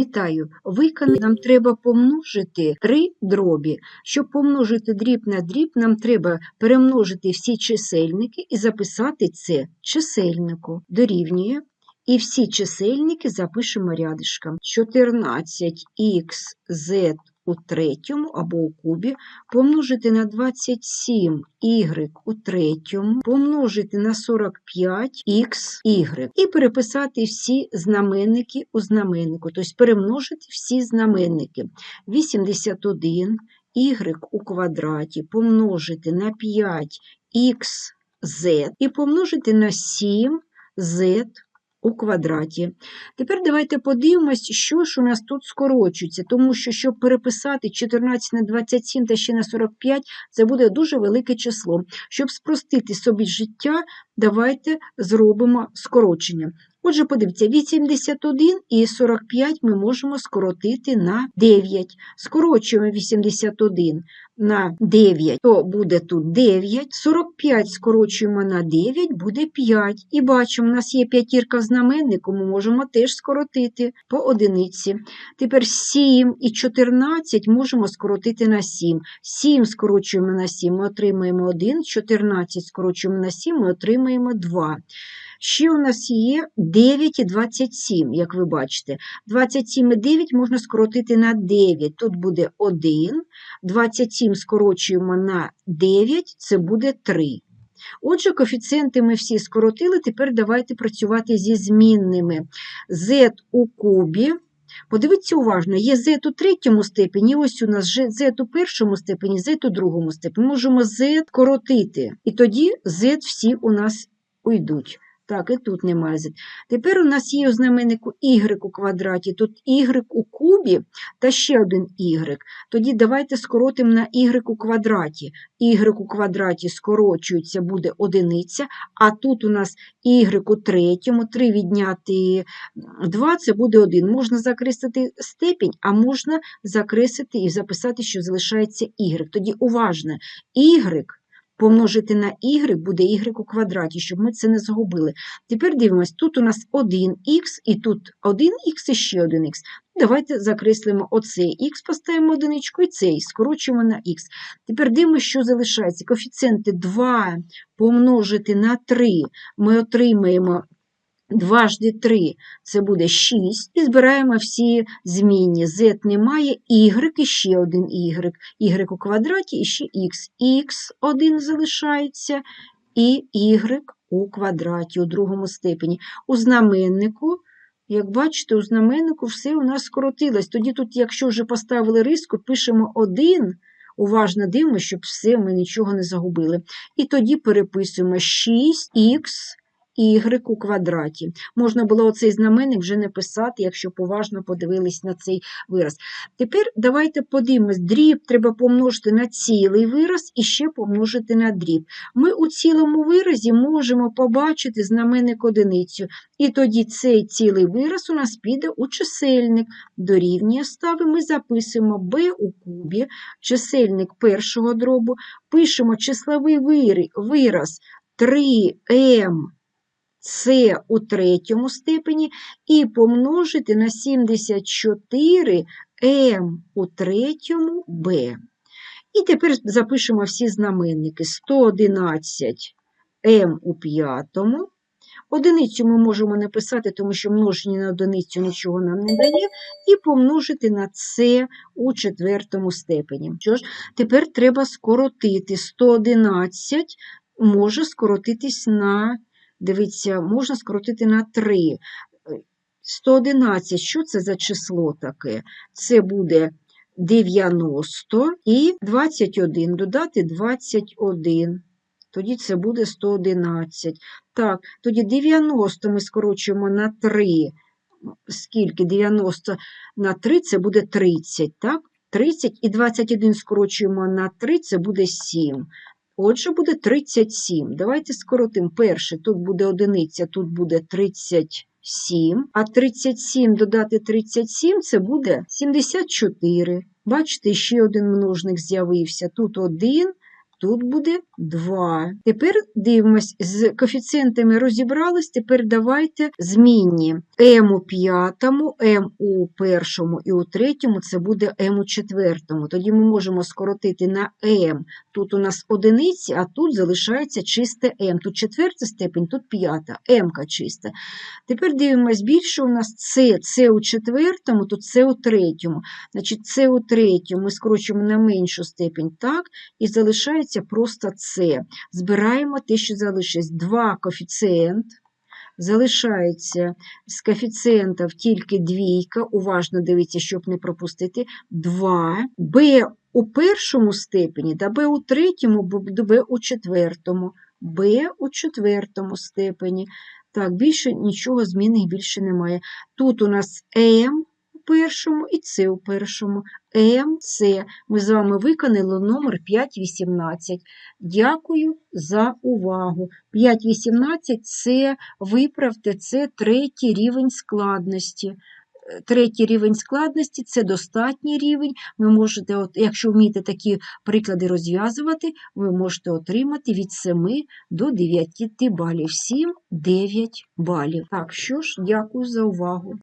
Вітаю! Виконати нам треба помножити три дробі. Щоб помножити дріб на дріб, нам треба перемножити всі чисельники і записати це чисельнику. Дорівнює. І всі чисельники запишемо рядишком. 14х у третьому або у кубі, помножити на 27y у третьому, помножити на 45xy і переписати всі знаменники у знаменнику, тобто перемножити всі знаменники. 81 y у квадраті помножити на 5xz і помножити на 7z у квадраті. Тепер давайте подивимось, що ж у нас тут скорочується, тому що, щоб переписати 14 на 27 та ще на 45, це буде дуже велике число. Щоб спростити собі життя, давайте зробимо скорочення. Отже, подивіться, 81 і 45 ми можемо скоротити на 9. Скорочуємо 81 на 9, то буде тут 9. 45 скорочуємо на 9, буде 5. І бачимо, у нас є п'ятірка в знаменнику, ми можемо теж скоротити по одиниці. Тепер 7 і 14 можемо скоротити на 7. 7 скорочуємо на 7, ми отримаємо 1, 14 скорочуємо на 7, ми отримаємо 2. Ще у нас є 9 і 27, як ви бачите. 27 і 9 можна скоротити на 9. Тут буде 1. 27 скорочуємо на 9, це буде 3. Отже, коефіцієнти ми всі скоротили, тепер давайте працювати зі змінними. z у кубі. Подивіться уважно, є z у третьому степені, ось у нас z у першому степені, z у другому степені. Можемо z скоротити, і тоді z всі у нас уйдуть. Так, і тут немає z. Тепер у нас є у знаменнику y у квадраті, тут y у кубі та ще один y. Тоді давайте скоротимо на y у квадраті. y у квадраті скорочується, буде одиниця, а тут у нас y у третьому, 3 відняти 2 це буде 1. Можна закреслити степінь, а можна закреслити і записати, що залишається y. Тоді уважно, y помножити на y буде y у квадраті, щоб ми це не загубили. Тепер дивимось, тут у нас 1х, і тут 1х і ще 1х. Давайте закреслимо оцей х, поставимо одиничку і цей, скорочуємо на х. Тепер дивимося, що залишається. Коефіцієнти 2 помножити на 3 ми отримаємо Дважди 3 це буде 6. І збираємо всі змінні. Z немає, y і ще один y. y у квадраті і ще x. x1 залишається, і y у квадраті у другому степені. У знаменнику, як бачите, у знаменнику все у нас скоротилось. Тоді тут, якщо вже поставили риску, пишемо 1. Уважно дивимося, щоб все ми нічого не загубили. І тоді переписуємо 6х y у квадраті. Можна було оцей знаменник вже не писати, якщо поважно подивились на цей вираз. Тепер давайте подивимось, дріб треба помножити на цілий вираз і ще помножити на дріб. Ми у цілому виразі можемо побачити знаменник одиницю, і тоді цей цілий вираз у нас піде у чисельник. Дорівнює ставимо ми записуємо b у кубі, чисельник першого дробу, пишемо числовий вираз 3m С у третьому степені і помножити на 74 М у третьому Б. І тепер запишемо всі знаменники 111 М у п'ятому. Одиницю ми можемо написати, тому що множення на одиницю нічого нам не дає, і помножити на С у четвертому степені. Що ж, Тепер треба скоротити 111 може скоротитись на Дивіться, можна скоротити на 3. 111, що це за число таке? Це буде 90 і 21, додати 21. Тоді це буде 111. Так, тоді 90 ми скорочуємо на 3. Скільки? 90 на 3 це буде 30, так? 30 і 21 скорочуємо на 3, це буде 7. Отже, буде 37. Давайте скоротимо. Перше, тут буде одиниця, тут буде 37. А 37 додати 37 це буде 74. Бачите, ще один множник з'явився. Тут 1 тут буде 2. Тепер дивимось, з коефіцієнтами розібрались, тепер давайте змінні m у п'ятому, m у першому і у третьому це буде m у четвертому. Тоді ми можемо скоротити на m. Тут у нас одиниці, а тут залишається чисте m. Тут четверта степень, тут п'ята, m чиста. Тепер дивимось, більше у нас це, це у четвертому, тут це у третьому. Значить, це у третьому ми скорочуємо на меншу степень, так, і залишається просто це. Збираємо те, що залишилось. 2 коефіцієнт. Залишається з коефіцієнтів тільки двійка, уважно дивіться, щоб не пропустити, 2, b у першому степені, да b у третьому, b у четвертому, b у четвертому степені. Так, більше нічого змінних більше немає. Тут у нас у першому і С у першому. М, С. Ми з вами виконали номер 518. Дякую за увагу. 518 це виправте, це третій рівень складності. Е, Третій рівень складності це достатній рівень. Ви можете, от, якщо вмієте такі приклади розв'язувати, ви можете отримати від 7 до 9 балів. 7-9 балів. Так, що ж, дякую за увагу.